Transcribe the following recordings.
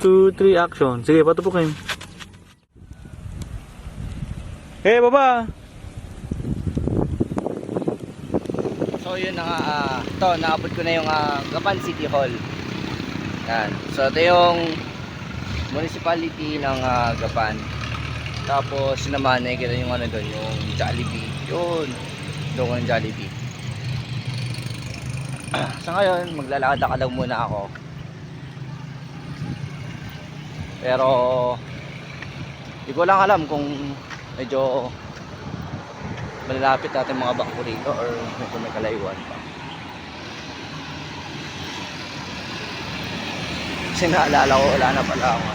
2, 3, action. Sige, patupukin. Hey, baba! So yun na nga, ah, ito, naabot ko na yung ah, Gapan City Hall. Yan. So ito yung municipality ng ah, Gapan. Tapos naman, nakikita yung ano doon, yung Jollibee. Yun. Doon yung Jollibee. Sa ngayon, maglalakad-lakad muna ako. Pero, di ko lang alam kung medyo malalapit natin mga bangko rito or medyo may kalayuan pa. Kasi naalala ko, wala na pala ako.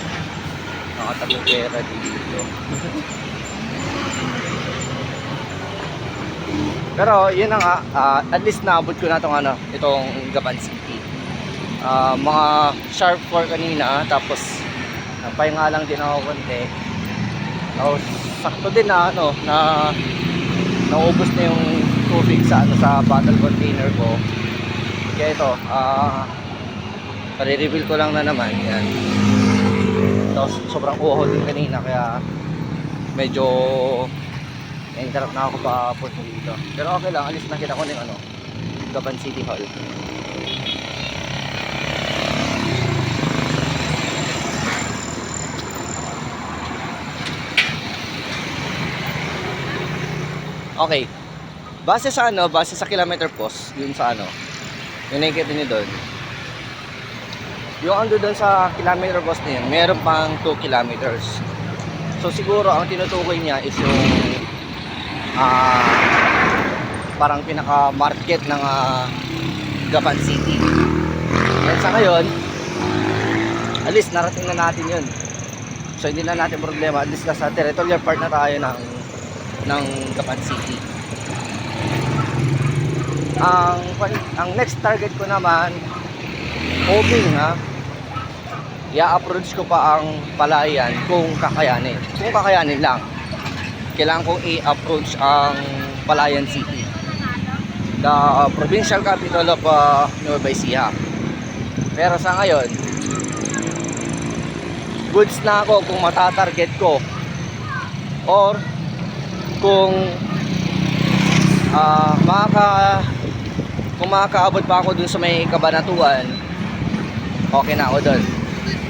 Nakatagong pera dito. Pero yun na nga, ah, at least naabot ko na itong ano, itong Gapan City. Ah, mga sharp 4 kanina, tapos napahinga lang din ako konti. Tapos sakto din na ano, na naubos na yung tubig sa ano sa bottle container ko. Kaya ito, ah pare-reveal ko lang na naman yan. Tapos sobrang uho din kanina kaya medyo na-interrupt na ako pa punta dito. Pero okay lang, alis na kita ko ng ano, Gaban City Hall. Okay. Base sa ano, base sa kilometer post, yun sa ano, yung nakikita nyo doon. Yung ando doon sa kilometer post na yun, meron pang 2 kilometers. So siguro ang tinutukoy niya is yung ah parang pinaka-market ng ah, Gapan City. Yan sa ngayon, at least narating na natin yun. So hindi na natin problema, at least nasa territorial part na tayo ng ng Gapan City. Ang ang next target ko naman hoping ha i-approach ko pa ang palayan kung kakayanin. Kung kakayanin lang. Kailangan kong i-approach ang Palayan City. The provincial capital of uh, Nueva Ecija. Pero sa ngayon, goods na ako kung matatarget ko or kung ah makaka kung makakaabot pa ako dun sa may kabanatuan okay na ako dun.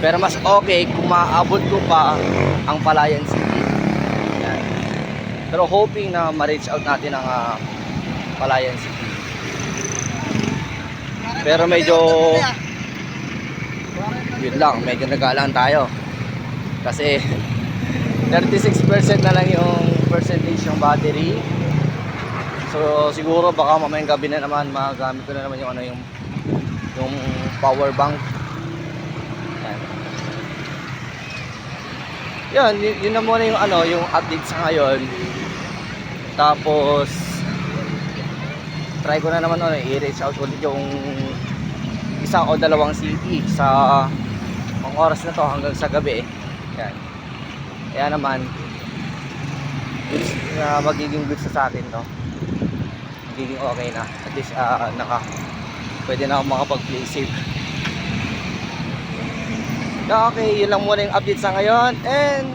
Pero mas okay kung maabot ko pa ang Palayan City. Yan. pero hoping na ma-reach out natin ang ah, Palayan City. Pero medyo yun lang medyo nagalaan tayo. Kasi 36% na lang yung percentage ng battery. So siguro baka mamayang gabi na naman magamit ko na naman yung ano yung yung power bank. Yan. Yan, y- yun na muna yung ano, yung update sa ngayon. Tapos try ko na naman ano, i-reach out ulit yung isang o dalawang city sa mga oras na to hanggang sa gabi. Yan. Kaya naman, goods na magiging goods na sa atin to. Magiging okay na. At least ah, naka pwede na ako makapag-play safe. Okay, yun lang muna yung update sa ngayon. And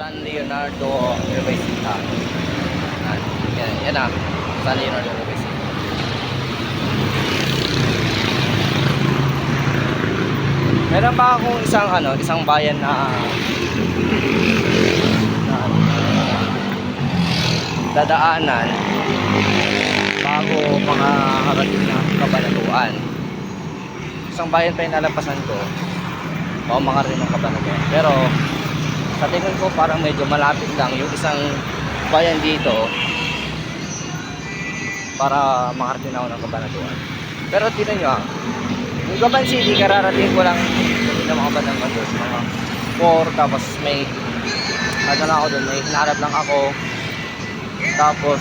San Leonardo University. Yan, yan, yan na. San Leonardo University. Meron pa akong isang ano, isang bayan na na ano, dadaanan bago mga harating na kabanatuan. Isang bayan pa yung nalampasan ko o mga ng kabanatuan. Pero sa tingin ko parang medyo malapit lang yung isang bayan dito para makarating ako ng kabanatuan. Pero tinan nyo ah, yung Gaban City, kararating ko lang hindi na makabanang ka doon. Mga 4, tapos may ano lang ako doon, may hinaharap lang ako. Tapos,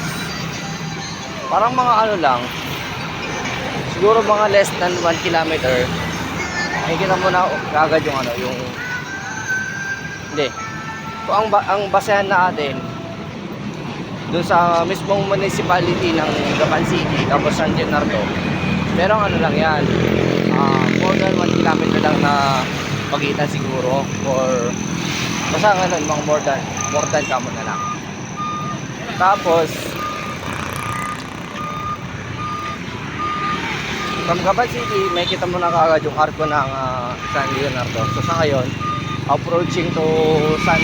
parang mga ano lang, siguro mga less than 1 kilometer, makikita mo na kagad yung ano, yung, hindi. So, ang, ang basehan natin, doon sa mismong municipality ng Gapan City, tapos San Bernardo, merong ano lang yan, ah more than 1 kilometer kilometer lang na pagitan siguro or basta ganun mga more than more than kamo na lang. Tapos from Gaban City may kita mo na kagad yung arko ng ah, San Leonardo. So sa ngayon approaching to San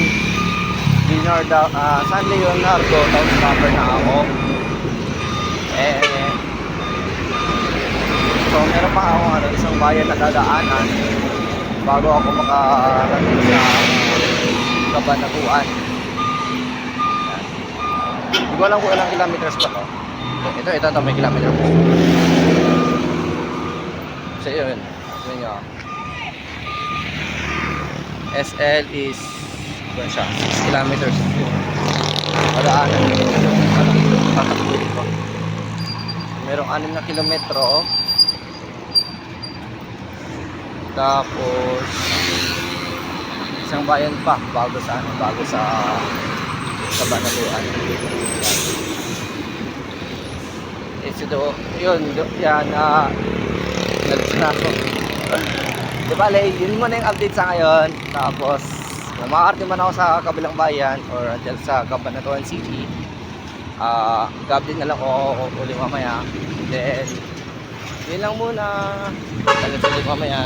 Leonardo ah, San Leonardo town cover na ako. Eh So meron pa ako ano, isang bayan na dadaanan bago ako makarating sa Kabanaguan. Hindi ko alam kung ilang kilometers pa to. Ito, ito, ito, may kilometer po. So yun, yun nyo. SL is, yun siya, 6 kilometers. Madaanan yun. Tatakbuhin ko. Merong 6 na kilometro. Tapos isang bayan pa bago sa ano, bago sa sa Banaluan. Eh, so do, yun, do, yan, ah, na ako. Di ba, lay, yun muna yung update sa ngayon. Tapos, makakarte man ako sa kabilang bayan or dyan sa Cabanatuan City. Ah, uh, na lang ako uli mamaya. Then, yun lang muna. Tagal sa mamaya.